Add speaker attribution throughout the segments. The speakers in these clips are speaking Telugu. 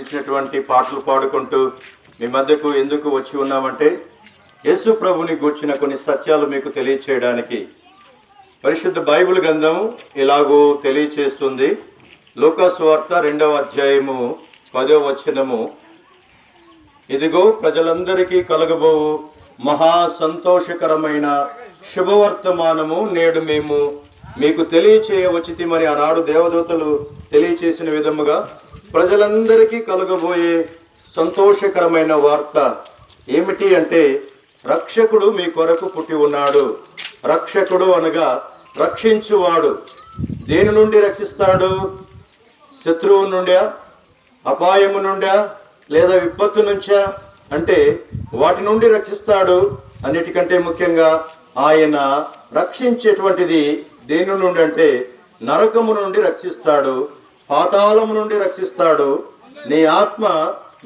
Speaker 1: ఇచ్చినటువంటి పాటలు పాడుకుంటూ మీ మధ్యకు ఎందుకు వచ్చి ఉన్నామంటే యేసు ప్రభుని గూర్చిన కొన్ని సత్యాలు మీకు తెలియచేయడానికి. పరిశుద్ధ బైబిల్ గ్రంథం ఇలాగూ తెలియచేస్తుంది. లూకాసు వార్త రెండవ అధ్యాయము పదో వచనము. ఇదిగో ప్రజలందరికీ కలగబోవు మహా సంతోషకరమైన శుభవర్తమానము నేడు మేము మీకు తెలియచేయవచ్చితిమని ఆనాడు దేవదూతలు తెలియచేసిన విధముగా ప్రజలందరికీ కలగబోయే సంతోషకరమైన వార్త ఏమిటి అంటే రక్షకుడు మీ కొరకు పుట్టి ఉన్నాడు. రక్షకుడు అనగా రక్షించువాడు. దేని నుండి రక్షిస్తాడు? శత్రువు నుండా? అపాయము నుండా? లేదా విపత్తు నుంచా? అంటే వాటి నుండి రక్షిస్తాడు అన్నిటికంటే ముఖ్యంగా ఆయన రక్షించేటువంటిది దేని నుండి అంటే నరకము నుండి రక్షిస్తాడు. పాతాళము నుండి రక్షిస్తాడు. నీ ఆత్మ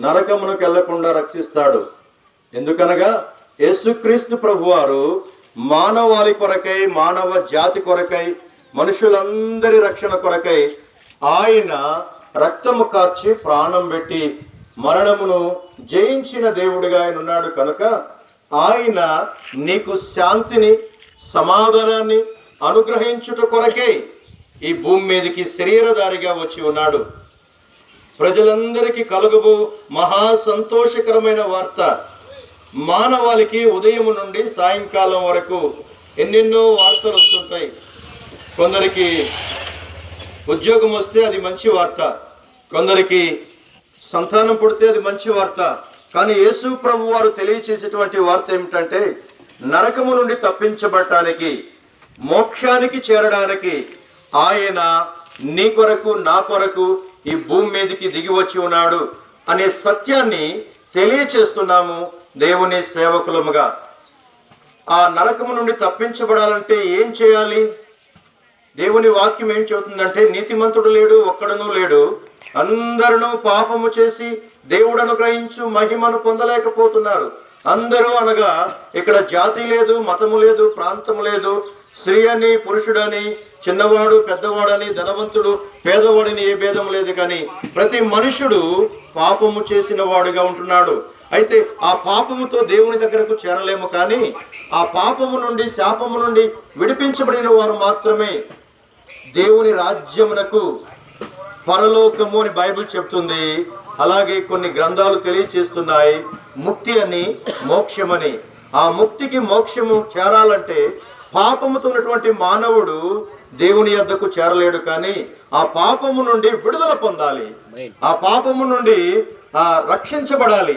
Speaker 1: నరకమునకు వెళ్ళకుండా రక్షిస్తాడు. ఎందుకనగా యేసుక్రీస్తు ప్రభువారు మానవాళి కొరకై మానవ జాతి కొరకై మనుషులందరి రక్షణ కొరకై ఆయన రక్తము కార్చి ప్రాణం పెట్టి మరణమును జయించిన దేవుడిగా ఆయన ఉన్నాడు కనుక ఆయన నీకు శాంతిని సమాధానాన్ని అనుగ్రహించుట కొరకే ఈ భూమి మీదకి శరీరధారిగా వచ్చి ఉన్నాడు. ప్రజలందరికీ కలుగుబు మహా సంతోషకరమైన వార్త. మానవాళికి ఉదయం నుండి సాయంకాలం వరకు ఎన్నెన్నో వార్తలు వస్తుంటాయి. కొందరికి ఉద్యోగం వస్తే అది మంచి వార్త. కొందరికి సంతానం పుడితే అది మంచి వార్త. కానీ యేసు ప్రభు వారు తెలియచేసేటువంటి వార్త ఏమిటంటే నరకము నుండి తప్పించబడటానికి మోక్షానికి చేరడానికి ఆయన నీ కొరకు నా కొరకు ఈ భూమి మీదకి దిగి వచ్చి ఉన్నాడు అనే సత్యాన్ని తెలియచేస్తున్నాము దేవుని సేవకులముగా. ఆ నరకము నుండి తప్పించబడాలంటే ఏం చేయాలి? దేవుని వాక్యం ఏం చెబుతుందంటే నీతిమంతుడు లేడు ఒక్కడనూ లేడు. అందరూ పాపము చేసి దేవుడు అనుగ్రహించు మహిమను పొందలేకపోతున్నారు. అందరూ అనగా ఇక్కడ జాతి లేదు మతము లేదు ప్రాంతము లేదు స్త్రీ అని పురుషుడని చిన్నవాడు పెద్దవాడని ధనవంతుడు పేదవాడిని ఏ భేదం లేదు కానీ ప్రతి మనుషుడు పాపము చేసిన వాడుగా ఉంటున్నాడు. అయితే ఆ పాపముతో దేవుని దగ్గరకు చేరలేము కానీ ఆ పాపము నుండి శాపము నుండి విడిపించబడిన వారు మాత్రమే దేవుని రాజ్యమునకు పరలోకము అని బైబిల్ చెప్తుంది. అలాగే కొన్ని గ్రంథాలు తెలియచేస్తున్నాయి. ముక్తి అని మోక్షమని. ఆ ముక్తికి మోక్షము చేరాలంటే పాపముతో ఉన్నటువంటి మానవుడు దేవుని యొద్దకు చేరలేడు కానీ ఆ పాపము నుండి విడుదల పొందాలి. ఆ పాపము నుండి ఆ రక్షించబడాలి.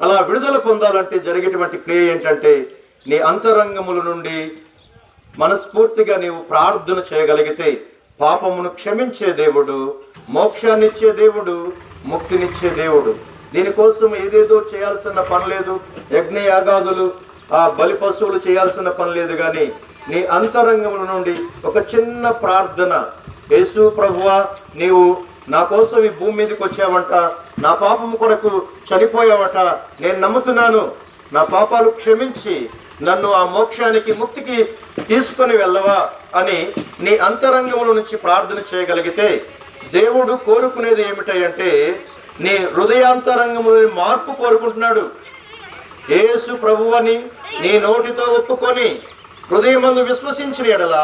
Speaker 1: అలా విడుదల పొందాలంటే జరిగేటువంటి క్రియ ఏంటంటే నీ అంతరంగముల నుండి మనస్ఫూర్తిగా నీవు ప్రార్థన చేయగలిగితే పాపమును క్షమించే దేవుడు మోక్షాన్నిచ్చే దేవుడు ముక్తినిచ్చే దేవుడు. దీనికోసం ఏదేదో చేయాల్సిన పని లేదు. యజ్ఞ యాగాదులు ఆ బలి పశువులు చేయాల్సిన పని లేదు కానీ నీ అంతరంగముల నుండి ఒక చిన్న ప్రార్థన. యేసు ప్రభువా నీవు నా కోసం ఈ భూమి మీదకి వచ్చావంట. నా పాపం కొరకు చనిపోయావట. నేను నమ్ముతున్నాను. నా పాపాలు క్షమించి నన్ను ఆ మోక్షానికి ముక్తికి తీసుకొని వెళ్ళవా అని నీ అంతరంగముల నుంచి ప్రార్థన చేయగలిగితే దేవుడు కోరుకునేది ఏమిటంటే నీ హృదయాంతరంగంలోని మార్పు కోరుకుంటున్నాడు. యేసు ప్రభువని నీ నోటితో ఒప్పుకొని హృదయమందు విశ్వసించిన ఎడల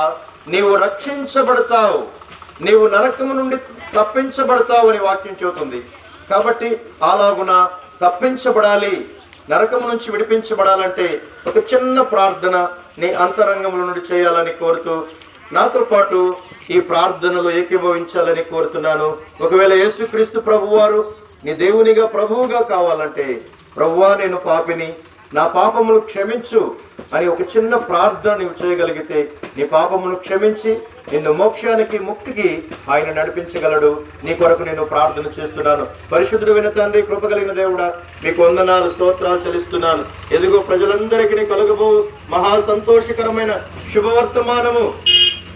Speaker 1: నీవు రక్షించబడతావు. నీవు నరకము నుండి తప్పించబడతావు అని వాక్యం చెబుతుంది. కాబట్టి అలాగున తప్పించబడాలి నరకము నుంచి విడిపించబడాలంటే ఒక చిన్న ప్రార్థన నీ అంతరంగముల నుండి చేయాలని కోరుతూ నాతో పాటు ఈ ప్రార్థనలో ఏకీభవించాలని కోరుతున్నాను. ఒకవేళ యేసుక్రీస్తు ప్రభువారు నీ దేవునిగా ప్రభువుగా కావాలంటే ప్రవ్వా నేను పాపిని. నా పాపమును క్షమించు అని ఒక చిన్న ప్రార్థన నీవు చేయగలిగితే నీ పాపమును క్షమించి నిన్ను మోక్షానికి ముక్తికి ఆయన నడిపించగలడు. నీ కొరకు నేను ప్రార్థన చేస్తున్నాను. పరిశుద్ధుడు విన తండ్రి కృప కలిగిన దేవుడా మీకు వందనాలు స్తోత్రాలు చెల్లిస్తున్నాను. ఎదుగో ప్రజలందరికీ కలుగబో మహా సంతోషకరమైన శుభవర్తమానము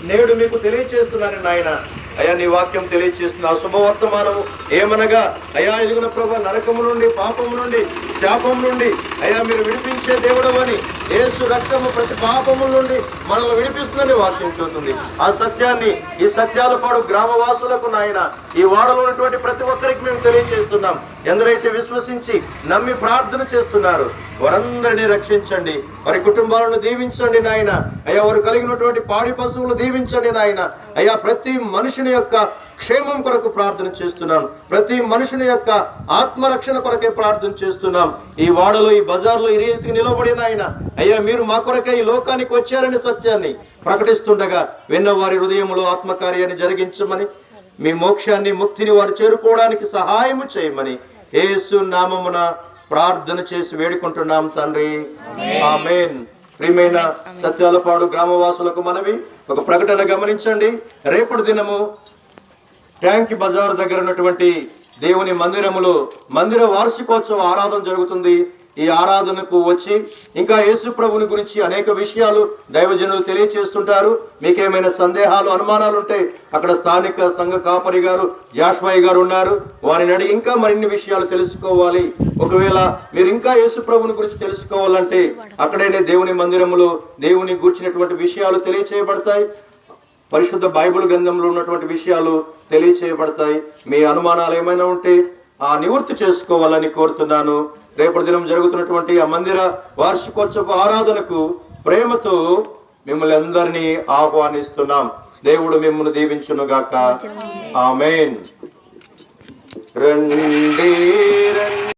Speaker 1: నేడు మీకు తెలియచేస్తున్నాను నాయన. అయ్యా నీ వాక్యం తెలియజేస్తుంది ఆ శుభవర్తమానము ఏమనగా అయ్యా ఎదుగున ప్రభు నరకము నుండి పాపము నుండి శాపం నుండి. అయ్యా మీరు విడిపించే దేవుడు అని యేసు రక్తము ప్రతి పాపము నుండి మనల్ని విడిపిస్తుందని వాక్యం చూస్తుంది ఆ సత్యాన్ని ఈ సత్యాల పాడు గ్రామవాసులకు నాయన ఈ వాడలో ఉన్నటువంటి ప్రతి ఒక్కరికి మేము తెలియజేస్తున్నాం ఎందరైతే విశ్వసించి నమ్మి ప్రార్థన చేస్తున్నారు వారందరినీ రక్షించండి. వారి కుటుంబాలను దీవించండి నాయన. అయ్యా వారు కలిగినటువంటి పాడి పశువులు దీవించండి నాయన. అయ్యా ప్రతి మనుషుని యొక్క క్షేమం కొరకు ప్రార్థన చేస్తున్నాం. ప్రతి మనుషుని యొక్క ఆత్మరక్షణ కొరకే ప్రార్థన చేస్తున్నాం. ఈ వాడలో ఈ బజార్లో ఈ రీతికి నిలబడిన ఆయన అయ్యా మీరు మా కొరకే ఈ లోకానికి వచ్చారనే సత్యాన్ని ప్రకటిస్తుండగా విన్న వారి హృదయంలో ఆత్మకార్యాన్ని జరిగించమని మీ మోక్షాన్ని ముక్తిని వారు చేరుకోవడానికి సహాయము చేయమని ఏసు నామమున ప్రార్థన చేసి వేడుకుంటున్నాం తండ్రి. ఆమెన్. ప్రియమైన సత్యాలపాడు గ్రామవాసులకు మనవి ఒక ప్రకటన గమనించండి. రేపటి దినము ట్యాంక్ బజార్ దగ్గర ఉన్నటువంటి దేవుని మందిరములో మందిర వార్షికోత్సవ ఆరాధన జరుగుతుంది. ఈ ఆరాధనకు వచ్చి ఇంకా యేసు ప్రభుని గురించి అనేక విషయాలు దైవజనులు తెలియచేస్తుంటారు. మీకేమైనా సందేహాలు అనుమానాలు ఉంటే అక్కడ స్థానిక సంఘ కాపరి గారు జాష్వాయి గారు ఉన్నారు. వారిని అడిగి ఇంకా మరిన్ని విషయాలు తెలుసుకోవాలి. ఒకవేళ మీరు ఇంకా యేసు ప్రభుని గురించి తెలుసుకోవాలంటే అక్కడనే దేవుని మందిరములో దేవుని గూర్చినటువంటి విషయాలు తెలియచేయబడతాయి. పరిశుద్ధ బైబిల్ గ్రంథంలో ఉన్నటువంటి విషయాలు తెలియచేయబడతాయి. మీ అనుమానాలు ఏమైనా ఉంటే ఆ నివృత్తి చేసుకోవాలని కోరుతున్నాను. రేపటి దినం జరుగుతున్నటువంటి ఆ మందిర వార్షికోత్సవ ఆరాధనకు ప్రేమతో మిమ్మల్ని అందరినీ ఆహ్వానిస్తున్నాం. దేవుడు మిమ్మల్ని దీవించునుగాక. ఆమెన్. రండి రండి.